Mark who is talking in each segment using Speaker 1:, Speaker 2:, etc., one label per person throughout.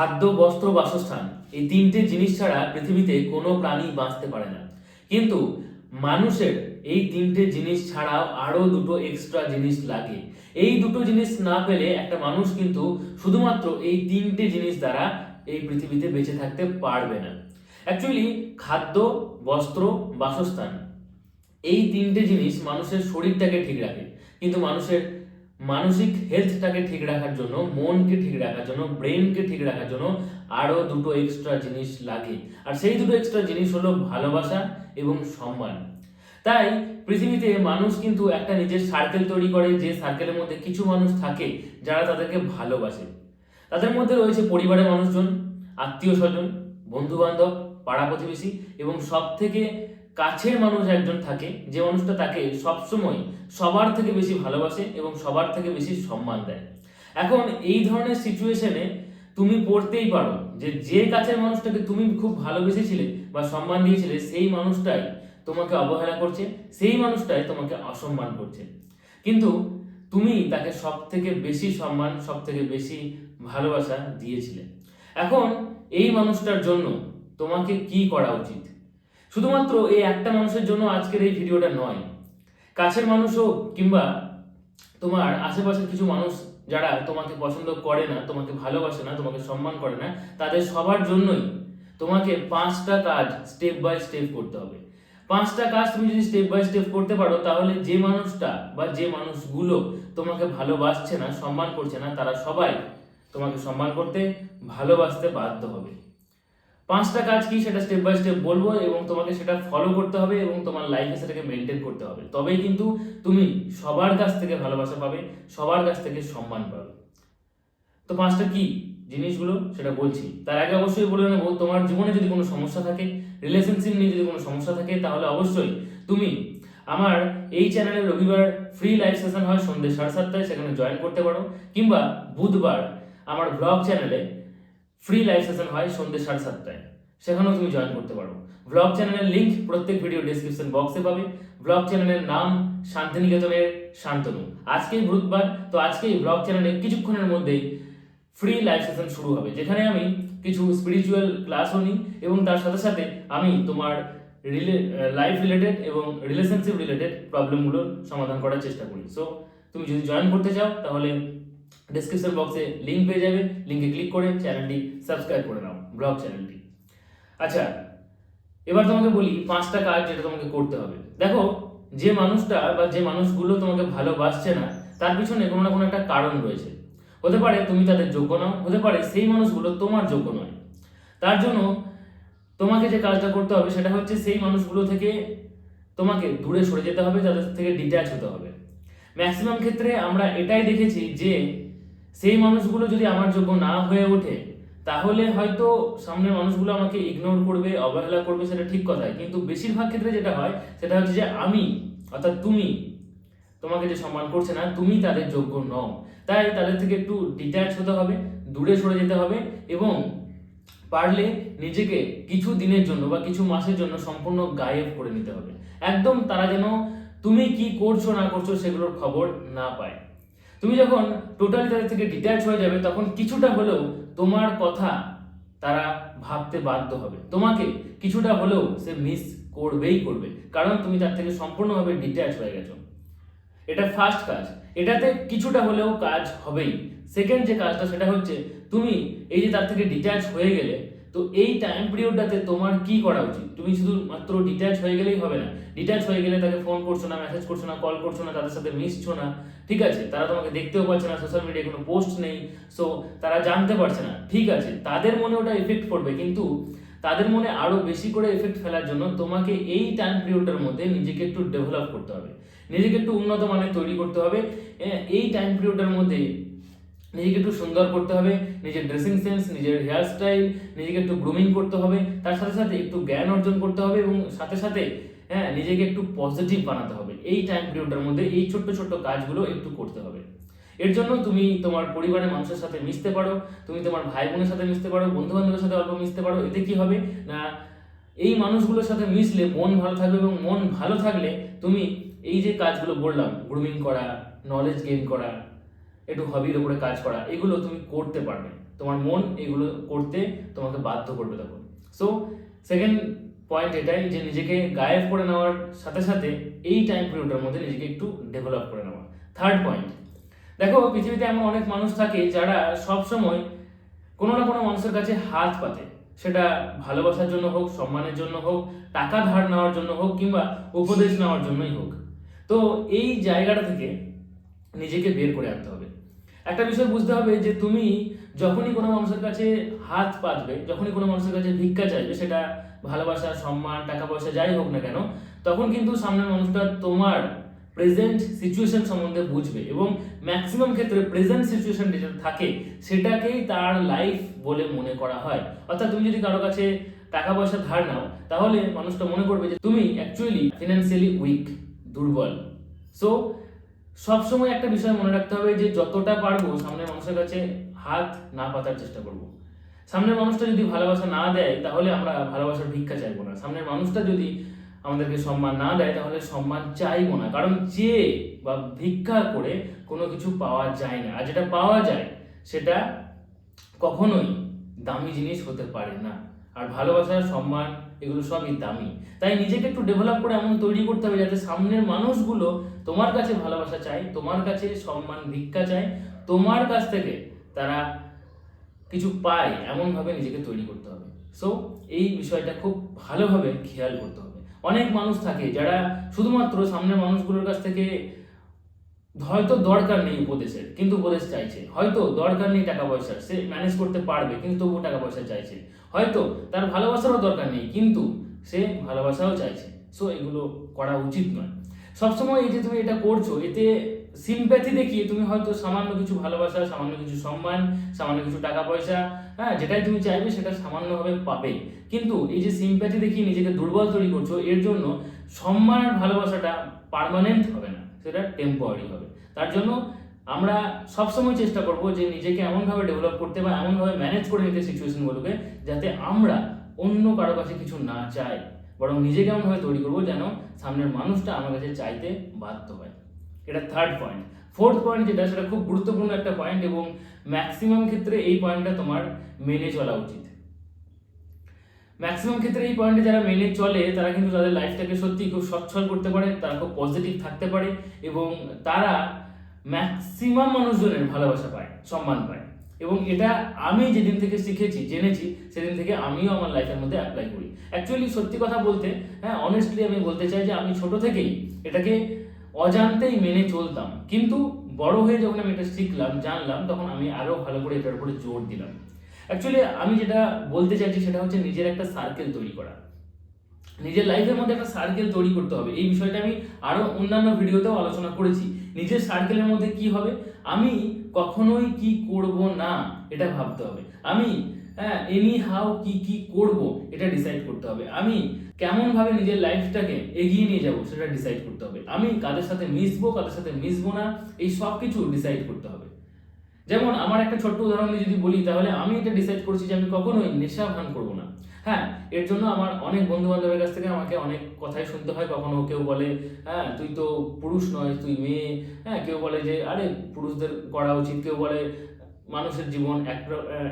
Speaker 1: খাদ্য, বস্ত্র, বাসস্থান এই তিনটে জিনিস ছাড়া পৃথিবীতে কোনো প্রাণী বাঁচতে পারে না। কিন্তু মানুষের এই তিনটে জিনিস ছাড়াও আরও দুটো এক্সট্রা জিনিস লাগে। এই দুটো জিনিস না পেলে একটা মানুষ কিন্তু শুধুমাত্র এই তিনটে জিনিস দ্বারা এই পৃথিবীতে বেঁচে থাকতে পারবে না। অ্যাকচুয়ালি খাদ্য, বস্ত্র, বাসস্থান এই তিনটে জিনিস মানুষের শরীরটাকে ঠিক রাখে। কিন্তু মানুষের মানসিক হেলথটাকে ঠিক রাখার জন্য, মনকে ঠিক রাখার জন্য ব্রেনকে ঠিক রাখার জন্য আরও দুটো এক্সট্রা জিনিস লাগে। আর সেই দুটো এক্সট্রা জিনিস হলো ভালোবাসা এবং সম্মান। তাই পৃথিবীতে মানুষ কিন্তু একটা নিজের সার্কেল তৈরি করে, যে সার্কেলের মধ্যে কিছু মানুষ থাকে যারা তাদেরকে ভালোবাসে। তাদের মধ্যে রয়েছে পরিবারের মানুষজন, আত্মীয় স্বজন বন্ধু বান্ধব পাড়া প্রতিবেশী এবং সব থেকে কাছের মানুষ একজন থাকে, যে মানুষটা তাকে সবসময় সবার থেকে বেশি ভালোবাসে এবং সবার থেকে বেশি সম্মান দেয়। এখন এই ধরনের সিচুয়েশনে তুমি পড়তেই পারো যে যে কাছের মানুষটাকে তুমি খুব ভালোবেসেছিলে বা সম্মান দিয়েছিলে, সেই মানুষটাই তোমাকে অবহেলা করছে, সেই মানুষটাই তোমাকে অসম্মান করছে। কিন্তু তুমি তাকে সব থেকে বেশি সম্মান সব থেকে বেশি ভালোবাসা দিয়েছিলে। এখন এই মানুষটার জন্য তোমাকে কি করা উচিত? শুধুমাত্র এই একটা মানুষের জন্য আজকের এই ভিডিওটা নয়। কাছের মানুষ হোক কিংবা তোমার আশেপাশের কিছু মানুষ যারা তোমাকে পছন্দ করে না, তোমাকে ভালোবাসে না, তোমাকে সম্মান করে না, তাদের সবার জন্যই তোমাকে পাঁচটা কাজ স্টেপ বাই স্টেপ করতে হবে। পাঁচটা কাজ তুমি যদি স্টেপ বাই স্টেপ করতে পারো, তাহলে যে মানুষটা বা যে মানুষগুলো তোমাকে ভালোবাসছে না, সম্মান করছে না, তারা সবাই তোমাকে সম্মান করতে ভালোবাসতে বাধ্য হবে। পাঁচটা কাজ কি সেটা স্টেপ বাই স্টেপ বলব এবং তোমাকে সেটা ফলো করতে হবে এবং তোমার লাইফে সেটাকে মেনটেন করতে হবে। তবেই কিন্তু তুমি সবার কাছ থেকে ভালোবাসা পাবে, সবার কাছ থেকে সম্মান পাবে। তো পাঁচটা কি জিনিসগুলো সেটা বলছি। তার আগে অবশ্যই বলে নেব, তোমার জীবনে যদি কোনো সমস্যা থাকে রিলেশনশিপ নিয়ে যদি কোনো সমস্যা থাকে, তাহলে অবশ্যই তুমি আমার এই চ্যানেলে রবিবার ফ্রি লাইভ সেশন হয় সন্ধ্যে সাড়ে সাতটায়, সেখানে জয়েন করতে পারো। কিংবা বুধবার আমার ব্লগ চ্যানেলে ফ্রি লাইভ সেশন হয় সন্ধ্যে সাড়ে সাতটায়। সেখানেও তুমি জয়েন করতে পারো। ব্লগ চ্যানেলের লিঙ্ক প্রত্যেক ভিডিও ডেসক্রিপশন বক্সে পাবে। ব্লগ চ্যানেলের নাম শান্তিনিকেতনের শান্তনু। আজকেই বুধবার, তো আজকেই ব্লগ চ্যানেলে কিছুক্ষণের মধ্যেই ফ্রি লাইভ সেশন শুরু হবে। যেখানে আমি কিছু স্পিরিচুয়াল ক্লাসও নিই এবং তার সাথে সাথে আমি তোমার রিলে লাইফ রিলেটেড এবং রিলেশনশিপ রিলেটেড প্রবলেমগুলোর সমাধান করার চেষ্টা করি। সো তুমি যদি জয়েন করতে চাও, তাহলে ডেসক্রিপশন বক্সে লিঙ্ক পেয়ে যাবে। লিঙ্কে ক্লিক করে চ্যানেলটি সাবস্ক্রাইব করে নাও ব্লগ চ্যানেলটি আচ্ছা এবার তোমাকে বলি পাঁচটা কাজ যেটা তোমাকে করতে হবে। দেখো, যে মানুষটা বা যে মানুষগুলো তোমাকে ভালোবাসছে না, তার পিছনে কোনো না কোনো একটা কারণ রয়েছে। হতে পারে তুমি তাদের যোগ্য নাও, হতে পারে সেই মানুষগুলো তোমার যোগ্য নয়। তার জন্য তোমাকে যে কাজটা করতে হবে সেটা হচ্ছে সেই মানুষগুলো থেকে তোমাকে দূরে সরে যেতে হবে, তাদের থেকে ডিট্যাচ হতে হবে। ম্যাক্সিমাম ক্ষেত্রে আমরা এটাই দেখেছি যে সেই মানুষগুলো যদি আমার যোগ্য না হয়ে ওঠে, তাহলে হয়তো সামনের মানুষগুলো আমাকে ইগনোর করবে, অবহেলা করবে, সেটা ঠিক কথাই কিন্তু বেশিরভাগ ক্ষেত্রে যেটা হয়, সেটা হচ্ছে যে আমি, অর্থাৎ তুমি, তোমাকে যে সম্মান করছে না, তুমি তাদের যোগ্য নও। তাই তাদের থেকে একটু ডিট্যাচ হতে হবে, দূরে সরে যেতে হবে এবং পারলে নিজেকে কিছু দিনের জন্য বা কিছু মাসের জন্য সম্পূর্ণ গায়েব করে নিতে হবে। একদম তারা যেন তুমি কি করছ, না করছ, সেগুলোর খবর না পায়। তুমি যখন টোটালি তাদের থেকে ডিট্যাচ হয়ে যাবে, তখন কিছুটা হলেও তোমার কথা তারা ভাবতে বাধ্য হবে। তোমাকে কিছুটা হলেও সে মিস করবেই করবে, কারণ তুমি তার থেকে সম্পূর্ণভাবে ডিট্যাচ হয়ে গেছো। এটা ফার্স্ট কাজ। এটাতে কিছুটা হলেও কাজ হবেই। সেকেন্ড যে কাজটা, সেটা হচ্ছে তুমি এই যে তার থেকে ডিট্যাচ হয়ে গেলে, তো এই টাইম পিরিয়ডটাতে তোমার কি করা উচিত? তুমি শুধু মাত্র ডিট্যাচ হয়ে গেলেই হবে না। ডিট্যাচ হয়ে গেলে তাকে ফোন করছ না মেসেজ করছ না কল করছ না, তাদের সাথে মিশছো না, ঠিক আছে? তারা তোমাকে দেখতেও পাচ্ছে না সোশ্যাল মিডিয়ায় কোনো পোস্ট নেই সো তারা জানতে পারছে না, ঠিক আছে? তাদের মনে ওটা এফেক্ট পড়বে, কিন্তু তাদের মনে আরও বেশি করে এফেক্ট ফেলার জন্য তোমাকে এই টাইম পিরিয়ডের মধ্যে নিজেকে একটু ডেভেলপ করতে হবে। নিজেকে একটু উন্নত মানের তৈরি করতে হবে। এই টাইম পিরিয়ডের মধ্যে নিজেকে একটু সুন্দর করতে হবে, নিজের ড্রেসিং সেন্স নিজের হেয়ার স্টাইল নিজেকে একটু গ্রুমিং করতে হবে, তার সাথে সাথে একটু জ্ঞান অর্জন করতে হবে এবং সাথে সাথে হ্যাঁ নিজেকে একটু পজিটিভ বানাতে হবে। এই টাইম পিরিয়ডের মধ্যে এই ছোট্ট ছোট্ট কাজগুলো একটু করতে হবে। এর জন্য তুমি তোমার পরিবারের মানুষের সাথে মিশতে পারো, তুমি তোমার ভাই বোনের সাথে মিশতে পারো বন্ধু বান্ধবের সাথে অল্প মিশতে পারো, এতে কি হবে? না, এই মানুষগুলোর সাথে মিশলে মন ভালো থাকবে এবং মন ভালো থাকলে তুমি এই যে কাজগুলো বললাম গ্রুমিং করা নলেজ গেইন করা একটু হবির উপরে কাজ করা, এগুলো তুমি করতে পারবে। তোমার মন এগুলো করতে তোমাকে বাধ্য করবে তখন। সো সেকেন্ড পয়েন্ট এটাই যে নিজেকে গায়েব করে নেওয়ার সাথে সাথে এই টাইম পিরিয়ডের মধ্যে নিজেকে একটু ডেভেলপ করে নেওয়া। থার্ড পয়েন্ট দেখো পৃথিবীতে এমন অনেক মানুষ থাকে যারা সব সময় কোনো না কোনো মানুষের কাছে হাত পাতে। সেটা ভালোবাসার জন্য হোক, সম্মানের জন্য হোক, টাকা ধার নেওয়ার জন্য হোক কিংবা উপদেশ নেওয়ার জন্যই হোক। তো এই জায়গাটা থেকে নিজেকে বের করে আনতে হবে। একটা বিষয় বুঝতে হবে যে তুমি যখনই কোনো মানুষের কাছে হাত পাতবে, যখনই কোনো মানুষের কাছে ভিক্ষা চাইবে, সেটা ভালোবাসা, সম্মান, টাকা পয়সা যাই হোক না কেন, তখন কিন্তু সামনের মানুষটা তোমার প্রেজেন্ট সিচুয়েশন সম্বন্ধে বুঝবে এবং ম্যাক্সিমাম ক্ষেত্রে প্রেজেন্ট সিচুয়েশন যেটা থাকে, সেটাকেই তার লাইফ বলে মনে করা হয়। অর্থাৎ তুমি যদি কারও কাছে টাকা পয়সা ধার নাও, তাহলে মানুষটা মনে করবে যে তুমি অ্যাকচুয়ালি ফিনান্সিয়ালি উইক দুর্বল। সো সবসময় একটা বিষয় মনে রাখতে হবে যে যতটা পারব সামনের মানুষের কাছে হাত না পাতার চেষ্টা করব। সামনের মানুষটা যদি ভালোবাসা না দেয়, তাহলে আমরা ভালোবাসার ভিক্ষা চাইব না। সামনের মানুষটা যদি আমাদেরকে সম্মান না দেয়, তাহলে সম্মান চাইব না। কারণ চেয়ে বা ভিক্ষা করে কোনো কিছু পাওয়া যায় না। আর যেটা পাওয়া যায়, সেটা কখনোই দামি জিনিস হতে পারে না। আর ভালোবাসা, সম্মান এগুলো সবই দামি। তাই নিজেকে একটু ডেভেলপ করে এমন তৈরি করতে হবে যাতে সামনের মানুষগুলো তোমার কাছে ভালোবাসা চায়, তোমার কাছে সম্মান, ভিক্ষা চায়, তোমার কাছ থেকে তারা কিছু পায়, এমনভাবে নিজেকে তৈরি করতে হবে। সো এই বিষয়টা খুব ভালোভাবে খেয়াল করতে হবে। অনেক মানুষ থাকে যারা শুধুমাত্র সামনের মানুষগুলোর কাছ থেকে হয়তো দরকার নেই উপদেশের, কিন্তু উপদেশ চাইছে। হয়তো দরকার নেই টাকা পয়সার, সে ম্যানেজ করতে পারবে, কিন্তু তবুও টাকা পয়সা চাইছে। হয়তো তার ভালোবাসারও দরকার নেই, কিন্তু সে ভালোবাসাও চাইছে। সো এগুলো করা উচিত নয়। সবসময় এই যে তুমি এটা করছ, এতে সিম্প্যাথি দেখিয়ে তুমি হয়তো সামান্য কিছু ভালোবাসা, সামান্য কিছু সম্মান, সামান্য কিছু টাকা পয়সা হ্যাঁ যেটাই তুমি চাইবে সেটা সামান্যভাবে পাবে। কিন্তু এই যে সিম্প্যাথি দেখিয়ে নিজেকে দুর্বল তৈরি করছ, এর জন্য সম্মান ভালোবাসাটা পার্মানেন্ট হবে না। সেটা টেম্পোয়ারি হবে। তার জন্য আমরা সবসময় চেষ্টা করব যে নিজেকে এমনভাবে ডেভেলপ করতে বা এমনভাবে ম্যানেজ করে নিতে সিচুয়েশনগুলোকে যাতে আমরা অন্য কারও কাছে কিছু না চাই। বরং নিজেকে এমনভাবে তৈরি করব যেন সামনের মানুষটা আমার কাছে চাইতে বাধ্য হয়। এটা থার্ড পয়েন্ট ফোর্থ পয়েন্ট যেটা, সেটা খুব গুরুত্বপূর্ণ একটা পয়েন্ট এবং ম্যাক্সিমাম ক্ষেত্রে এই পয়েন্টটা তোমার মেনে চলা উচিত। ম্যাক্সিমাম ক্ষেত্রে এই পয়েন্টে যারা মেনে চলে, তারা কিন্তু তাদের লাইফটাকে সত্যি খুব সচ্ছল করতে পারে, তারা খুব পজিটিভ থাকতে পারে এবং তারা ম্যাক্সিমাম মানুষজনের ভালোবাসা পায়, সম্মান পায়। এবং এটা আমি যেদিন থেকে শিখেছি, জেনেছি, সেদিন থেকে আমিও আমার লাইফের মধ্যে অ্যাপ্লাই করি। অ্যাকচুয়ালি সত্যি কথা বলতে হ্যাঁ অনেস্টলি আমি বলতে চাই যে আমি ছোট থেকেই এটাকে অজান্তেই মেনে চলতাম। কিন্তু বড় হয়ে যখন আমি এটা শিখলাম, জানলাম, তখন আমি আরও ভালো করে এটার উপরে জোর দিলাম। অ্যাকচুয়ালি আমি যেটা বলতে চাইছি সেটা হচ্ছে নিজের একটা সার্কেল তৈরি করা। নিজের লাইফের মধ্যে একটা সার্কেল তৈরি করতে হবে। এই বিষয়টা আমি আরও অন্যান্য ভিডিওতেও আলোচনা করেছি। নিজের সার্কেলের মধ্যে কি হবে? আমি কখনোই কি করব না, এটা ভাবতে হবে। আমি হ্যাঁ এনি হাউ কি কি করব, এটা ডিসাইড করতে হবে। আমি কেমন ভাবে নিজের লাইফটাকে এগিয়ে নিয়ে যাব, সেটা ডিসাইড করতে হবে। আমি কাদের সাথে মিশবো, কাদের সাথে মিশবো না, এই সব কিছু ডিসাইড করতে হবে। যেমন আমার একটা ছোট্ট উদাহরণ যদি বলি, তাহলে আমি এটা ডিসাইড করছি যে আমি কখনোই নেশা ভান করব না। হ্যাঁ এর জন্য আমার অনেক বন্ধু বান্ধবের কাছ থেকে আমাকে অনেক কথাই শুনতে হয়। কখনো কেউ বলে হ্যাঁ তুই তো পুরুষ নয়, তুই মেয়ে। হ্যাঁ কেউ বলে যে, আরে, পুরুষদের করা উচিত। কেউ বলে, মানুষের জীবন এক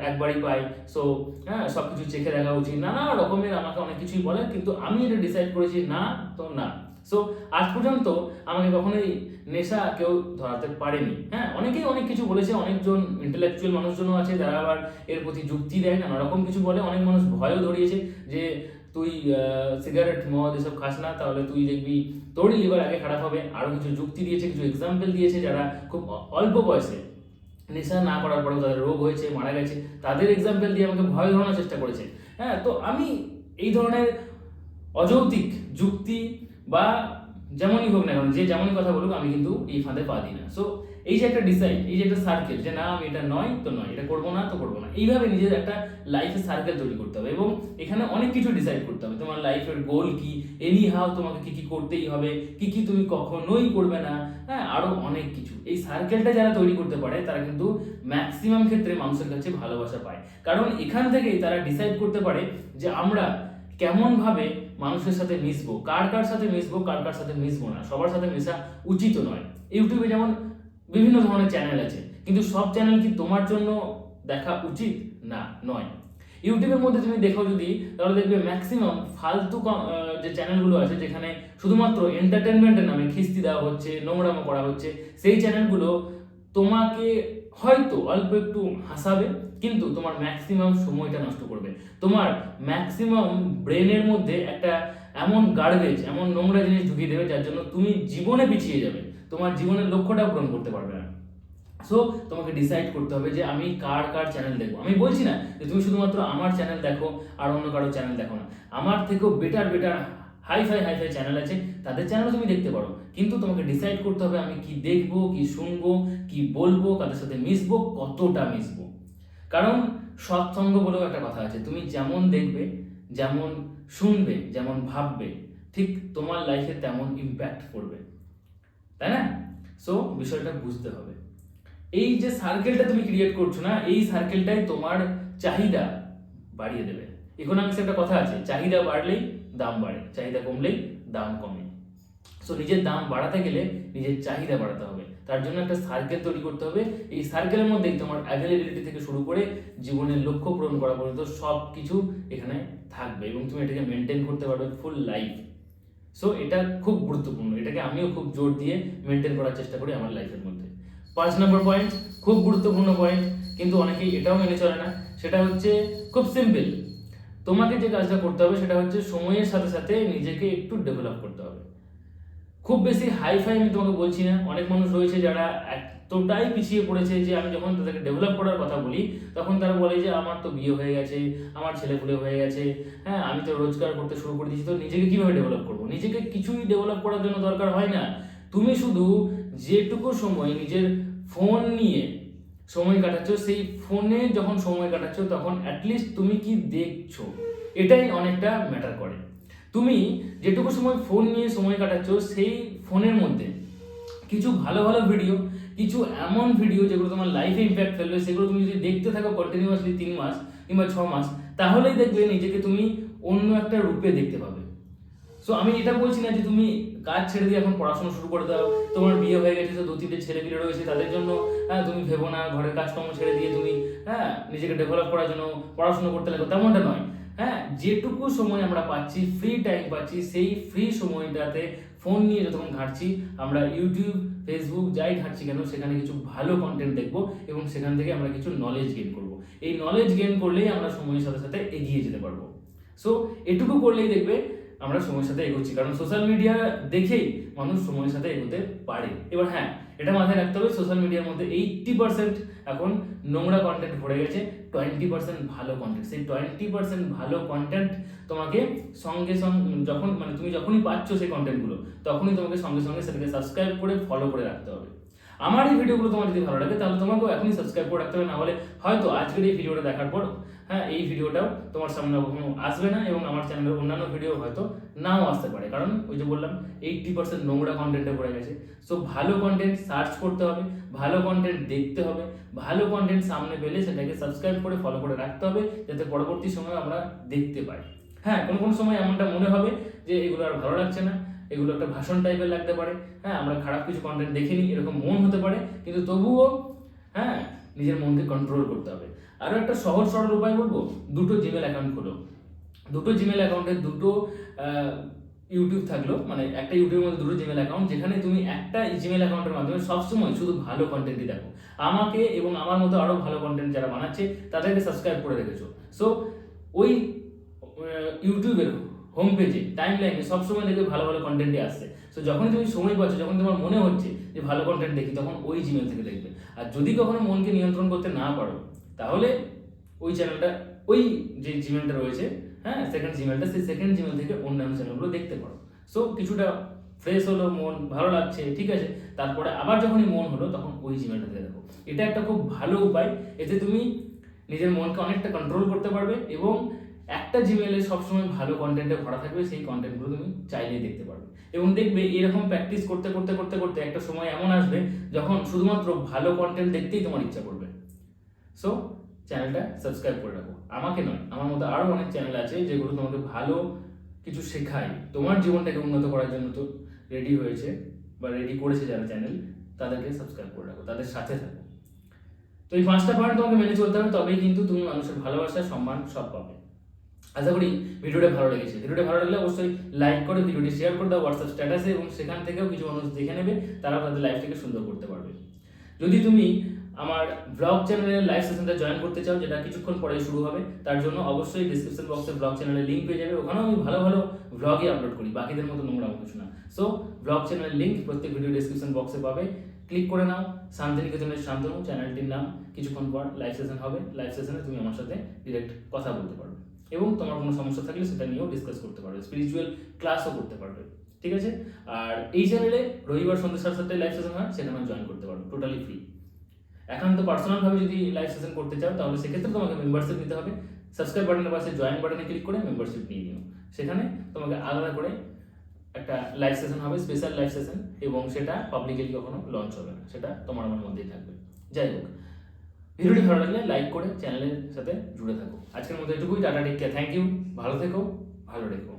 Speaker 1: একবারই পাই সো হ্যাঁ সব কিছু চেখে দেখা উচিত। নানা রকমের আমাকে অনেক কিছুই বলে, কিন্তু আমি এটা ডিসাইড করেছি, না, তো না। সো আজ পর্যন্ত আমাকে কখনোই নেশা কেউ ধরাতে পারেনি। হ্যাঁ অনেকেই অনেক কিছু বলেছে, অনেকজন ইন্টেলেকচুয়াল মানুষজনও আছে যারা আবার এর প্রতি যুক্তি দেয় নানা রকম কিছু বলে, অনেক মানুষ ভয়ও ধরিয়েছে যে তুই সিগারেট মদ, এসব খাস না, তাহলে তুই দেখবি তোরই লিভার আগে খারাপ হবে। আরও কিছু যুক্তি দিয়েছে, কিছু এক্সাম্পল দিয়েছে যারা খুব অল্প বয়সে নেশা না করার পরেও তাদের রোগ হয়েছে, মারা গেছে, তাদের এক্সাম্পল দিয়ে আমাকে ভয় ধরানোর চেষ্টা করেছে। হ্যাঁ তো আমি এই ধরনের অযৌক্তিক যুক্তি বা যেমনই হোক না কেন, যে যেমনই কথা বলুক, আমি কিন্তু এই ফাঁদে পা দিই না। সো এই যে একটা ডিসাইড এই যে একটা সার্কেল যে না, আমি এটা নয়, তো নয়, এটা করব না, তো করব না। এইভাবে নিজের একটা লাইফের সার্কেল তৈরি করতে হবে এবং এখানে অনেক কিছু ডিসাইড করতে হবে। তোমার লাইফের গোল কি? এনি হাও তোমাকে কি কি করতেই হবে? কি কি তুমি কখনোই করবে না? হ্যাঁ আরও অনেক কিছু। এই সার্কেলটা যারা তৈরি করতে পারে, তারা কিন্তু ম্যাক্সিমাম ক্ষেত্রে মানুষের কাছে ভালোবাসা পায়। কারণ এখান থেকেই তারা ডিসাইড করতে পারে যে আমরা কেমন ভাবে মানুষের সাথে মিশবো। কার কার সাথে মিশবো, কার কার সাথে মিশবো না। সবার সাথে মেশা উচিত নয়। ইউটিউবে যেমন বিভিন্ন ধরনের চ্যানেল আছে, কিন্তু সব চ্যানেল কি তোমার জন্য দেখা উচিত? না, নয়। ইউটিউবের মধ্যে তুমি দেখো যদি, তাহলে দেখবে ম্যাক্সিমাম ফালতু যে চ্যানেলগুলো আছে, যেখানে শুধুমাত্র এন্টারটেনমেন্টের নামে খিস্তি দেওয়া হচ্ছে, নোংরামো করা হচ্ছে, সেই চ্যানেলগুলো তোমাকে হয়তো অল্প একটু হাসাবে কিন্তু তোমার ম্যাক্সিমাম সময়টা নষ্ট করবে। তোমার ম্যাক্সিমাম ব্রেনের মধ্যে একটা এমন গার্বেজ এমন নোংরা জিনিস ঢুকিয়ে দেবে যার জন্য তুমি জীবনে পিছিয়ে যাবে। তোমার জীবনের লক্ষ্যটা পূরণ করতে পারবে না। সো তোমাকে ডিসাইড করতে হবে যে আমি কার কার চ্যানেল দেখব। আমি বলছি না যে তুমি শুধুমাত্র আমার চ্যানেল দেখো আর অন্য কারও চ্যানেল দেখো না। আমার থেকেও better better hi fi hi fi channel আছে, তাদের চ্যানেল তুমি দেখতে পারো। কিন্তু তোমাকে ডিসাইড করতে হবে আমি কি দেখব, কি শুনব, কি বলব, কাদের সাথে মিশবো, কতটা মিশবো। কারণ সৎসঙ্গ বলেও একটা কথা আছে, তুমি যেমন দেখবে, যেমন শুনবে, যেমন ভাববে, ঠিক তোমার লাইফে তেমন ইম্প্যাক্ট পড়বে। তাই না? সো বিষয়টা বুঝতে হবে। এই যে সার্কেলটা তুমি ক্রিয়েট করছ না, এই সার্কেলটাই তোমার চাহিদা বাড়িয়ে দেবে। ইকোনমিক্স একটা কথা আছে, চাহিদা বাড়লেই দাম বাড়ে, চাহিদা কমলেই দাম কমে। সো নিজের দাম বাড়াতে গেলে নিজের চাহিদা বাড়াতে হবে। তার জন্য একটা সার্কেল তৈরি করতে হবে। এই সার্কেলের মধ্যেই তোমার অ্যাভেলেবিলিটি থেকে শুরু করে জীবনের লক্ষ্য পূরণ করা পর্যন্ত সব কিছু এখানে থাকবে এবং তুমি এটাকে মেনটেন করতে পারবে ফুল লাইফ সো এটা খুব গুরুত্বপূর্ণ। এটাকে আমিও খুব জোর দিয়ে মেনটেন করার চেষ্টা করি আমার লাইফের মধ্যে। পাঁচ নম্বর পয়েন্ট খুব গুরুত্বপূর্ণ পয়েন্ট কিন্তু অনেকেই এটাও মেনে চলে না। সেটা হচ্ছে খুব সিম্পল তোমাকে যে কাজটা করতে হবে সেটা হচ্ছে সময়ের সাথে সাথে নিজেকে একটু ডেভেলপ করতে হবে। খুব বেশি হাই ফাই আমি তোমাকে বলছি না। অনেক মানুষ রয়েছে যারা এতটাই পিছিয়ে পড়েছে যে আমি যখন তাদেরকে ডেভেলপ করার কথা বলি, তখন তারা বলে যে, আমার তো বিয়ে হয়ে গেছে, আমার ছেলেপুলে হয়ে গেছে। হ্যাঁ আমি তো রোজগার করতে শুরু করে দিয়েছি, তো নিজেকে কীভাবে ডেভেলপ করব? নিজেকে কিছুই ডেভেলপ করার জন্য দরকার হয় না। তুমি শুধু যেটুকু সময় নিজের ফোন নিয়ে সময় কাটাচ্ছ, সেই ফোনে যখন সময় কাটাচ্ছ, তখন অ্যাটলিস্ট তুমি কি দেখছ? এটাই অনেকটা ম্যাটার করে। তুমি যেটুকু সময় ফোন নিয়ে সময় কাটাচ্ছ, সেই ফোনের মধ্যে কিছু ভালো ভালো ভিডিও কিছু এমন ভিডিও যেগুলো তোমার লাইফে ইম্প্যাক্ট ফেলবে, সেগুলো তুমি যদি দেখতে থাকো কন্টিনিউয়াসলি তিন মাস কিংবা ছ মাস, তাহলেই দেখবে নিজেকে তুমি অন্য একটা রূপে দেখতে পাবে। সো আমি এটা বলছি না যে তুমি কাজ ছেড়ে দিয়ে এখন পড়াশোনা শুরু করে দাও, তোমার বিয়ে হয়ে গেছে, তো দু তিনটে ছেলে পিলে রয়েছে, তাদের জন্য হ্যাঁ তুমি ভেবো না, ঘরের কাজকর্ম ছেড়ে দিয়ে তুমি হ্যাঁ নিজেকে ডেভেলপ করার জন্য পড়াশোনা করতে লাগো, তেমনটা নয়। হ্যাঁ যেটুকু সময় আমরা পাচ্ছি ফ্রি টাইম পাচ্ছি, সেই ফ্রি সময়টাতে ফোন নিয়ে যতক্ষণ ঘাঁটছি, আমরা ইউটিউব ফেসবুক যাই ঘাঁটছি কেন, সেখানে কিছু ভালো কন্টেন্ট দেখব এবং সেখান থেকে আমরা কিছু নলেজ গেইন করব। এই নলেজ গেইন করলেই আমরা সময়ের সাথে সাথে এগিয়ে যেতে পারব। সো এটুকু করলেই দেখবে আমরা সময়ের সাথে এগোচ্ছি, কারণ সোশ্যাল মিডিয়া দেখেই মানুষ সময়ের সাথে এগোতে পারে। এবার হ্যাঁ এটা মাথায় রাখতে হবে সোশ্যাল মিডিয়ার মধ্যে এইটটি পার্সেন্ট এখন নোংরা কন্টেন্ট ভরে গেছে টোয়েন্টি পার্সেন্ট ভালো কন্টেন্ট সেই টোয়েন্টি পার্সেন্ট ভালো কন্টেন্ট তোমাকে সঙ্গে সঙ্গে যখন মানে তুমি যখনই পাচ্ছ সেই কন্টেন্টগুলো তখনই তোমাকে সঙ্গে সঙ্গে সেটাকে সাবস্ক্রাইব করে ফলো করে রাখতে হবে। আমার এই ভিডিওগুলো তোমার যদি ভালো লাগে, তাহলে তোমাকেও এখনই সাবস্ক্রাইব করে রাখতে হবে, না হলে হয়তো আজকের এই ভিডিওটা দেখার পর হ্যাঁ এই ভিডিওটাও তোমার সামনে কখনো আসবে না এবং আমার চ্যানেলের অন্যান্য ভিডিও হয়তো নাও আসতে পারে। কারণ ওই যে বললাম এইটটি পার্সেন্ট নোংরা কন্টেন্টে পড়ে গেছে। সো ভালো কন্টেন্ট সার্চ করতে হবে, ভালো কন্টেন্ট দেখতে হবে, ভালো কন্টেন্ট সামনে পেলে সেটাকে সাবস্ক্রাইব করে ফলো করে রাখতে হবে, যাতে পরবর্তী সময় আমরা দেখতে পাই। হ্যাঁ কোনো কোনো সময় এমনটা মনে হবে যে এগুলো আর ভালো লাগছে না, এগুলো একটা ভাষণ টাইপের লাগতে পারে। হ্যাঁ আমরা খারাপ কিছু কন্টেন্ট দেখিনি, এরকম মন হতে পারে, কিন্তু তবুও হ্যাঁ নিজের মনকে কন্ট্রোল করতে হবে। আরও একটা সহজ সরল উপায় বলব? দুটো জিমেল অ্যাকাউন্ট খোলো। দুটো জিমেল অ্যাকাউন্টে দুটো ইউটিউব থাকল। মানে একটা ইউটিউবের মধ্যে দুটো জিমেল অ্যাকাউন্ট যেখানে তুমি একটা জিমেল অ্যাকাউন্টের মাধ্যমে সবসময় শুধু ভালো কন্টেন্টই দেখো। আমাকে এবং আমার মতো আরও ভালো কন্টেন্ট যারা বানাচ্ছে, তাদেরকে সাবস্ক্রাইব করে রেখেছো। সো ওই ইউটিউবের হোম পেজে টাইম লাইনে সবসময় দেখবে ভালো ভালো কন্টেন্টই আসছে। সো যখন তুমি সময় পাচ্ছ, যখন তোমার মনে হচ্ছে যে ভালো কন্টেন্ট দেখি, তখন ওই জিমেল থেকে দেখবে। আর যদি কখনো মনকে নিয়ন্ত্রণ করতে না পারো তাহলে ওই চ্যানেলটা ওই যে জিমেলটা রয়েছে হ্যাঁ সেকেন্ড জিমেলটা সেই সেকেন্ড জিমেল থেকে অন্যান্য চ্যানেলগুলো দেখতে পারো। সো কিছুটা ফ্রেশ হলো মন, ভালো লাগছে, ঠিক আছে? তারপরে আবার যখনই মন হলো, তখন ওই জিমেলটা দিয়ে দেখো এটা একটা খুব ভালো উপায়, এতে তুমি নিজের মনকে অনেকটা কন্ট্রোল করতে পারবে এবং একটা জিমেলে সবসময় ভালো কন্টেন্টে ভরা থাকবে, সেই কন্টেন্টগুলো তুমি চাইলেই দেখতে পারবে। এবং দেখবে, এরকম প্র্যাকটিস করতে করতে করতে করতে একটা সময় এমন আসবে, যখন শুধুমাত্র ভালো কন্টেন্ট দেখতেই তোমার ইচ্ছা করবে। সো চ্যানেলটা সাবস্ক্রাইব করে রাখো। আমাকে নয়, আমার মধ্যে আরও অনেক চ্যানেল আছে যেগুলো তোমাকে ভালো কিছু শেখায়। তোমার জীবনটাকে উন্নত করার জন্য তো রেডি হয়েছে বা রেডি করেছে যারা চ্যানেল তাদেরকে সাবস্ক্রাইব করে রাখো, তাদের সাথে থাকো। তো এই পাঁচটা পয়েন্ট তোমাকে মেনে চলতে হবে, তবেই কিন্তু তুমি মানুষের ভালোবাসা, সম্মান সব পাবে। আশা করি ভিডিওটা ভালো লেগেছে। ভিডিওটা ভালো লাগলে অবশ্যই লাইক করে, ভিডিওটি শেয়ার করে দাও হোয়াটসঅ্যাপ স্ট্যাটাসে এবং সেখান থেকেও কিছু মানুষ দেখে নেবে তারা তাদের লাইফটাকে সুন্দর করতে পারবে। যদি তুমি আমার ব্লগ চ্যানেলের লাইভ সেশনটা জয়েন করতে চাও, যেটা কিছুক্ষণ পরে শুরু হবে, তার জন্য অবশ্যই ডিসক্রিপশন বক্সে ব্লগ চ্যানেলের লিঙ্ক পেয়ে যাবে। ওখানেও আমি ভালো ভালো ব্লগই আপলোড করি, বাকিদের মতো নোংরা কিছু না। সো ব্লগ চ্যানেলের লিঙ্ক প্রত্যেক ভিডিও ডিসক্রিপশন বক্সে পাবে। ক্লিক করে নাও, শান্তিনিকেতনের শান্তনু চ্যানেলটির নাম। কিছুক্ষণ পর লাইভ সেশন হবে। লাইভ সেশনে তুমি আমার সাথে ডিরেক্ট কথা বলতে পারবে। এবং তোমার কোনো সমস্যা থাকলে সেটা নিয়েও ডিসকাস করতে পারবে। স্পিরিচুয়াল ক্লাসও করতে পারবে। ঠিক আছে? আর এই চ্যানেলে রবিবার সন্ধ্যে সাতটায় লাইভ সেশন হয় সেখানে জয়েন করতে পারবে টোটালি ফ্রি একান্ত পার্সোনালভাবে যদি লাইভ সেশন করতে চাও, তাহলে সেক্ষেত্রে তোমাকে মেম্বারশিপ নিতে হবে। সাবস্ক্রাইব বাটনের পাশে জয়েন বাটনে ক্লিক করে মেম্বারশিপ নিয়ে নিও। সেখানে তোমাকে আলাদা করে একটা লাইভ সেশন হবে স্পেশাল লাইভ সেশন এবং সেটা পাবলিকলি কখনো লঞ্চ হবে না। সেটা তোমার আমার মধ্যেই থাকবে। যাই হোক, ভিডিওটি ভালো লাগলে লাইক করে চ্যানেলের সাথে জুড়ে থাকো। আজকের মতো এটুকুই, tata take care thank you ভালো থেকো, ভালো রেখো।